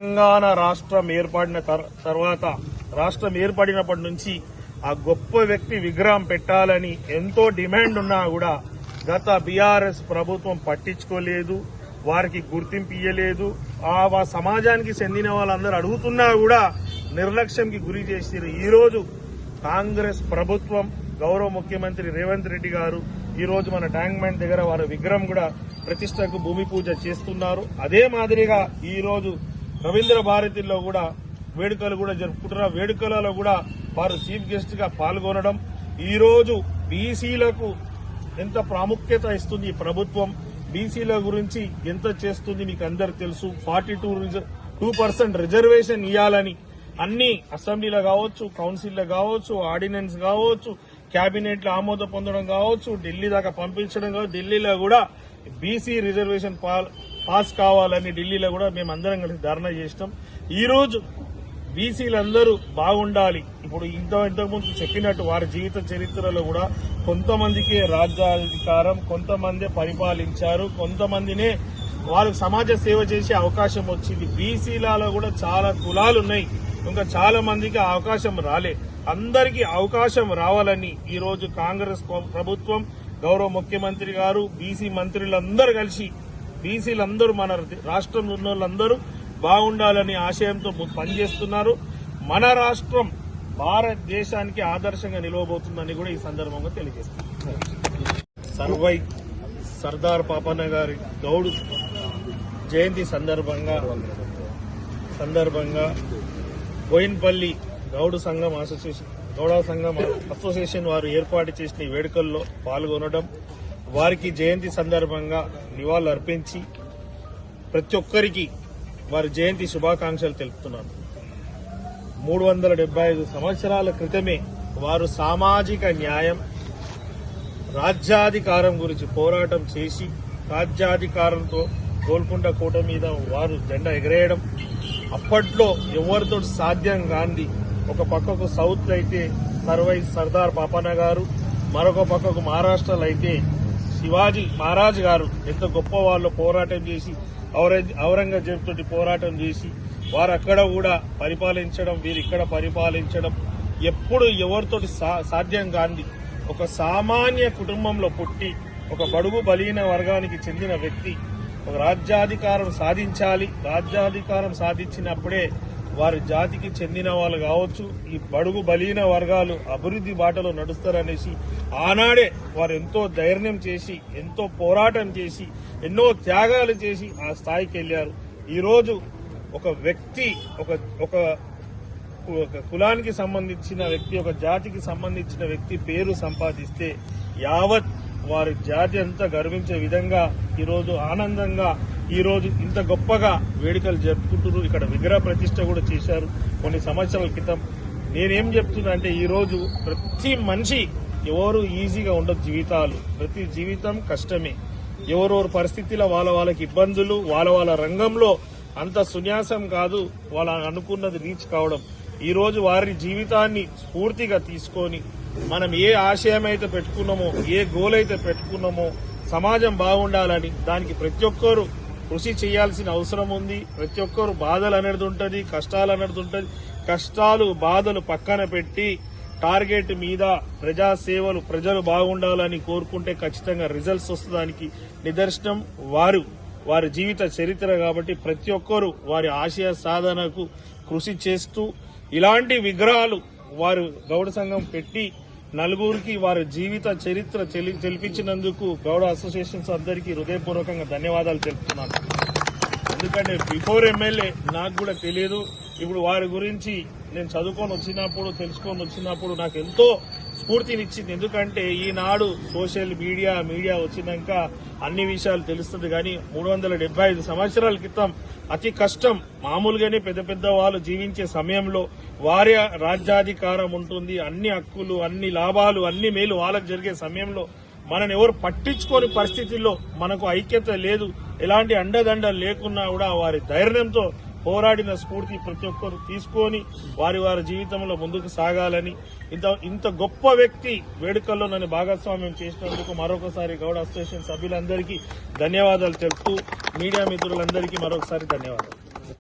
తెలంగాణ రాష్ట్రం ఏర్పడిన తర్వాత రాష్ట్రం ఏర్పడినప్పటి నుంచి ఆ గొప్ప వ్యక్తి విగ్రహం పెట్టాలని ఎంతో డిమాండ్ ఉన్నా కూడా గత బీఆర్ఎస్ ప్రభుత్వం పట్టించుకోలేదు వారికి గుర్తింపు ఇయ్యలేదు. ఆ సమాజానికి చెందిన వాళ్ళందరూ అడుగుతున్నా కూడా నిర్లక్ష్యంకి గురి చేసారు ఈరోజు కాంగ్రెస్ ప్రభుత్వం గౌరవ ముఖ్యమంత్రి రేవంత్ రెడ్డి గారు ఈరోజు మన ట్యాంక్ దగ్గర వారి విగ్రహం కూడా ప్రతిష్టకు భూమి పూజ చేస్తున్నారు. అదే మాదిరిగా ఈరోజు రవీంద్ర భారతిలో కూడా వేడుకలు కూడా జరుపుకుంటున్న వేడుకలలో కూడా వారు చీఫ్ గెస్ట్గా పాల్గొనడం. ఈరోజు బీసీలకు ఎంత ప్రాముఖ్యత ఇస్తుంది ఈ ప్రభుత్వం? బీసీల గురించి ఎంత చేస్తుంది మీకు అందరు తెలుసు. Forty two two percent reservation ఇవ్వాలని అన్ని అసెంబ్లీలో కావచ్చు కౌన్సిల్లో కావచ్చు ఆర్డినెన్స్ కావచ్చు క్యాబినెట్లో ఆమోదం పొందడం కావచ్చు ఢిల్లీ దాకా పంపించడం కావచ్చు ఢిల్లీలో కూడా బీసీ రిజర్వేషన్ పా- పాస్ కావాలని ఢిల్లీలో కూడా మేము అందరం కలిసి ధర్నా చేసినాం. ఈరోజు బీసీలందరూ బాగుండాలి. ఇప్పుడు ఇంత ఇంతకుముందు చెప్పినట్టు వారి జీవిత చరిత్రలో కూడా కొంతమందికి రాజ్యాధికారం కొంతమందే పరిపాలించారు కొంతమందినే వారు సమాజ సేవ చేసే అవకాశం వచ్చింది. బీసీలలో కూడా చాలా కులాలు ఉన్నాయి ఇంకా చాలా మందికి అవకాశం రాలే. అందరికీ అవకాశం రావాలని ఈరోజు కాంగ్రెస్ ప్రభుత్వం గౌరవ ముఖ్యమంత్రి గారు బీసీ మంత్రులందరూ కలిసి బీసీలందరూ మన రాష్ట్రంలో ఉన్న వాళ్ళందరూ బాగుండాలని ఆశయంతో పనిచేస్తున్నారు. మన రాష్ట్రం భారతదేశానికి ఆదర్శంగా నిలవబోతుందని కూడా ఈ సందర్భంగా తెలియజేస్తున్నారు. సర్వై సర్దార్ పాపన్న గారి గౌడు జయంతి సందర్భంగా సందర్భంగా బోయిన్పల్లి గౌడు సంఘం అసోసియేషన్ గౌడ సంఘం అసోసియేషన్ వారు ఏర్పాటు చేసిన వేడుకల్లో పాల్గొనడం వారికి జయంతి సందర్భంగా నివాళులు అర్పించి ప్రతి ఒక్కరికి వారి జయంతి శుభాకాంక్షలు తెలుపుతున్నాను. మూడు వందల డెబ్బై ఐదు సంవత్సరాల క్రితమే వారు సామాజిక న్యాయం రాజ్యాధికారం గురించి పోరాటం చేసి రాజ్యాధికారంతో గోల్కొండ కోట మీద వారు జెండా ఎగరేయడం అప్పట్లో ఎవరితో సాధ్యం గాంధీ ఒక పక్కకు సౌత్ అయితే సర్వై సర్దార్ పాపన్న గారు మరొక పక్కకు మహారాష్ట్రలో అయితే శివాజీ మహారాజ్ గారు ఎంత గొప్ప వాళ్ళు పోరాటం చేసి ఔరంగ- ఔరంగజేబ్ తోటి పోరాటం చేసి వారు అక్కడ కూడా పరిపాలించడం వీరు ఇక్కడ పరిపాలించడం ఎప్పుడు ఎవరితోటి సా- సాధ్యం కాంది ఒక సామాన్య కుటుంబంలో పుట్టి ఒక బడుగు బలీన వర్గానికి చెందిన వ్యక్తి ఒక రాజ్యాధికారం సాధించాలి రాజ్యాధికారం సాధించినప్పుడే వారి జాతికి చెందిన వాళ్ళు కావచ్చు ఈ బడుగు బలీన వర్గాలు అభివృద్ధి బాటలో నడుస్తారనేసి ఆనాడే వారు ఎంతో ధైర్యం చేసి ఎంతో పోరాటం చేసి ఎన్నో త్యాగాలు చేసి ఆ స్థాయికి వెళ్ళారు. ఈరోజు ఒక వ్యక్తి ఒక ఒక ఒక కులానికి సంబంధించిన వ్యక్తి ఒక జాతికి సంబంధించిన వ్యక్తి పేరు సంపాదిస్తే యావత్ వారి జాతి అంతా గర్వించే విధంగా ఈరోజు ఆనందంగా ఈరోజు ఇంత గొప్పగా వేడుకలు జరుపుకుంటున్నారు. ఇక్కడ విగ్రహ ప్రతిష్ట కూడా చేశారు. కొన్ని సంవత్సరాల క్రితం నేనేం చెప్తున్నా అంటే ఈరోజు ప్రతి మనిషి ఎవరు ఈజీగా ఉండదు జీవితాలు. ప్రతి జీవితం కష్టమే. ఎవరెవరు పరిస్థితిలో వాళ్ళ వాళ్ళకి ఇబ్బందులు వాళ్ళ వాళ్ళ రంగంలో అంత సున్యాసం కాదు. వాళ్ళ అనుకున్నది రీచ్ కావడం. ఈరోజు వారి జీవితాన్ని స్ఫూర్తిగా తీసుకొని మనం ఏ ఆశయం అయితే పెట్టుకున్నామో ఏ గోల్ అయితే పెట్టుకున్నామో సమాజం బాగుండాలని దానికి ప్రతి ఒక్కరూ కృషి చేయాల్సిన అవసరం ఉంది. ప్రతి ఒక్కరు బాధలు అనేది ఉంటుంది కష్టాలు అనేది ఉంటుంది. కష్టాలు బాధలు పక్కన పెట్టి టార్గెట్ మీద ప్రజాసేవలు ప్రజలు బాగుండాలని కోరుకుంటే ఖచ్చితంగా రిజల్ట్స్ వస్తుందానికి నిదర్శనం వారు వారి జీవిత చరిత్ర కాబట్టి ప్రతి ఒక్కరూ వారి ఆశయ సాధనకు కృషి చేస్తూ ఇలాంటి విగ్రహాలు వారు గౌడ సంఘం పెట్టి నలుగురికి వారి జీవిత చరిత్ర తెలిపించినందుకు గౌడ అసోసియేషన్స్ అందరికీ హృదయపూర్వకంగా ధన్యవాదాలు తెలుపుతున్నాను. ఎందుకంటే బిఫోర్ ఎమ్మెల్యే నాకు కూడా తెలియదు ఇప్పుడు వారి గురించి నేను చదువుకొని వచ్చినప్పుడు తెలుసుకొని వచ్చినప్పుడు నాకు ఎంతో స్ఫూర్తినిచ్చింది. ఎందుకంటే ఈనాడు సోషల్ మీడియా మీడియా వచ్చినాక అన్ని విషయాలు తెలుస్తుంది కానీ మూడు వందల డెబ్బై ఐదు సంవత్సరాల క్రితం అతి కష్టం. మామూలుగానే పెద్ద పెద్ద వాళ్ళు జీవించే సమయంలో వారి రాజ్యాధికారం ఉంటుంది. అన్ని హక్కులు అన్ని లాభాలు అన్ని మేలు వాళ్ళకు జరిగే సమయంలో మనని ఎవరు పట్టించుకోని పరిస్థితుల్లో మనకు ఐక్యత లేదు. ఎలాంటి అండదండ లేకున్నా కూడా వారి ధైర్యంతో పోరాడిన స్ఫూర్తి ప్రతి ఒక్కరు తీసుకొని వారి వారి జీవితంలో ముందుకు సాగాలని. ఇంత ఇంత గొప్ప వ్యక్తి వేడుకల్లో నన్ను భాగస్వామ్యం చేసినందుకు మరొకసారి గౌడ అసోసియేషన్ సభ్యులందరికీ ధన్యవాదాలు తెలుపుతూ మీడియా మిత్రులందరికీ మరొకసారి ధన్యవాదాలు.